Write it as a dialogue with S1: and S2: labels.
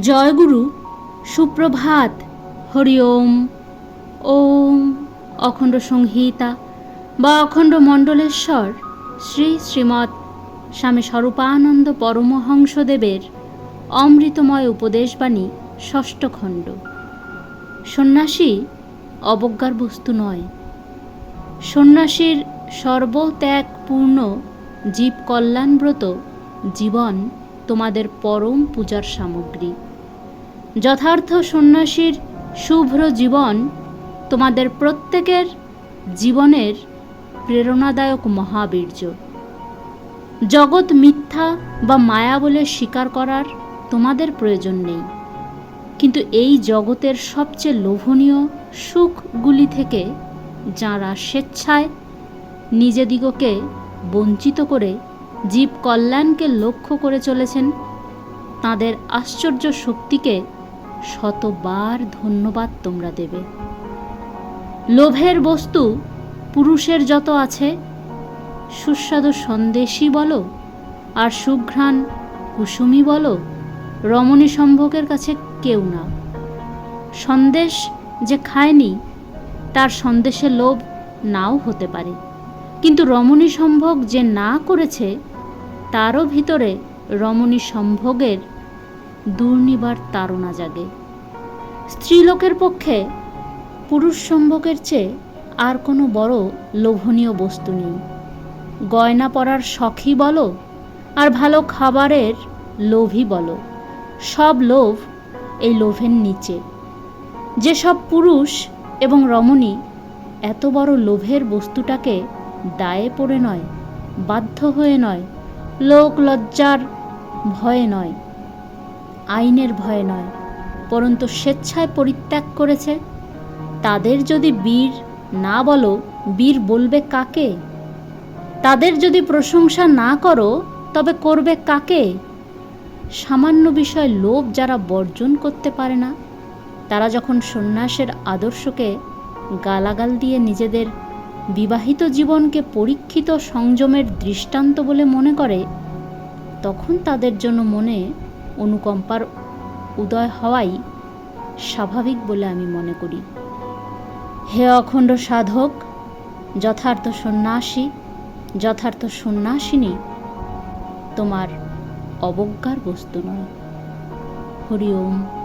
S1: জয়গুরু, সুপ্রভাত, হরি ওম। ওম অখণ্ড সংহিতা বা অখণ্ড মণ্ডলেশ্বর শ্রী শ্রীমৎ স্বামী স্বরূপানন্দ পরমহংসদেবের অমৃতময় উপদেশবাণী ষষ্ঠ খণ্ড। সন্ন্যাসী অবজ্ঞার বস্তু নয়। সন্ন্যাসীর সর্বত্যাগপূর্ণ জীব কল্যাণব্রত জীবন তোমাদের পরম পূজার সামগ্রী। যথার্থ সন্ন্যাসীর শুভ্র জীবন তোমাদের প্রত্যেকের জীবনের প্রেরণাদায়ক মহাবীর্য। জগৎ মিথ্যা বা মায়া বলে স্বীকার করার তোমাদের প্রয়োজন নেই। কিন্তু এই জগতের সবচেয়ে লোভনীয় সুখগুলি থেকে যাঁরা স্বেচ্ছায় নিজেদিগকে বঞ্চিত করে জীব কল্যাণকে লক্ষ্য করে চলেছেন। তাদের আশ্চর্য শক্তিকে শতবার ধন্যবাদ তোমরা দেবে। লোভের বস্তু পুরুষের যত আছে, সুস্বাদু সন্দেশই বলো, আর সুঘ্রাণ কুসুমি বলো, রমণী সম্ভোগের কাছে কেউ না। সন্দেশ যে খায়নি, তার সন্দেশে লোভ নাও হতে পারে। কিন্তু রমণী সম্ভোগ যে না করেছে তারও ভিতরে রমণী সম্ভোগের দুর্নিবার তাড়না জাগে। স্ত্রীলোকের পক্ষে পুরুষ সম্ভোগের চেয়ে আর কোনো বড় লোভনীয় বস্তু নেই। গয়না পরার শখই বলো, আর ভালো খাবারের লোভই বলো। সব লোভ এই লোভের নিচে। যেসব পুরুষ এবং রমণী এত বড় লোভের বস্তুটাকে দায়ে পড়ে নয়, বাধ্য হয়ে নয় লোক লজ্জার ভয়ে নয়, আইনের ভয়ে নয়, পরন্তু স্বেচ্ছায় পরিত্যাগ করেছে। তাদের যদি বীর না বলো, বীর বলবে কাকে? তাদের যদি প্রশংসা না করো, তবে করবে কাকে? সামান্য বিষয় লোভ যারা বর্জন করতে পারে না, তারা যখন সন্ন্যাসের আদর্শকে গালাগাল দিয়ে নিজেদের বিবাহিত জীবনকে পরীক্ষিত সংযমের দৃষ্টান্ত বলে মনে করে, তখন তাদের জন্য মনে অনুকম্পার উদয় হওয়াই স্বাভাবিক বলে আমি মনে করি। হে অখণ্ড সাধক, যথার্থ সন্ন্যাসী, যথার্থ সন্ন্যাসিনী, তোমার অবজ্ঞার বস্তু নয়। হরি ওম।